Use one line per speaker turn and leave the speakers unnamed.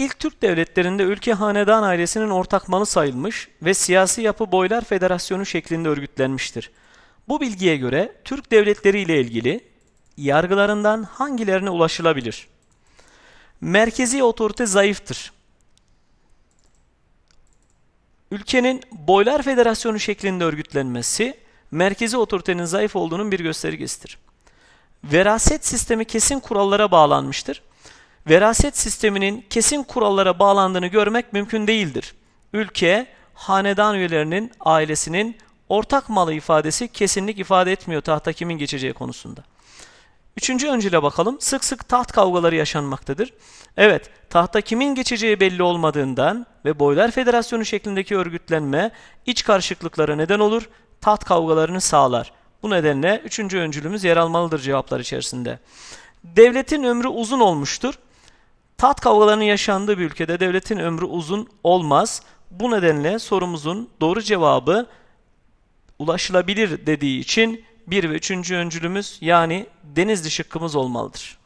ilk Türk devletlerinde ülke hanedan ailesinin ortak malı sayılmış ve siyasi yapı boylar federasyonu şeklinde örgütlenmiştir. Bu bilgiye göre Türk devletleri ile ilgili yargılarından hangilerine ulaşılabilir? Merkezi otorite zayıftır. Ülkenin boylar federasyonu şeklinde örgütlenmesi merkezi otoritenin zayıf olduğunun bir göstergesidir. Veraset sistemi kesin kurallara bağlanmıştır. Veraset sisteminin kesin kurallara bağlandığını görmek mümkün değildir. Ülke, hanedan üyelerinin ailesinin ortak malı ifadesi kesinlik ifade etmiyor tahta kimin geçeceği konusunda. Üçüncü öncüle bakalım. Sık sık taht kavgaları yaşanmaktadır. Evet, tahta kimin geçeceği belli olmadığından ve Boylar Federasyonu şeklindeki örgütlenme iç karışıklıklara neden olur, taht kavgalarını sağlar. Bu nedenle üçüncü öncülümüz yer almalıdır cevaplar içerisinde. Devletin ömrü uzun olmuştur. Taht kavgalarının yaşandığı bir ülkede devletin ömrü uzun olmaz. Bu nedenle sorumuzun doğru cevabı ulaşılabilir dediği için 1 ve 3. öncülümüz yani Denizli şıkkımız olmalıdır.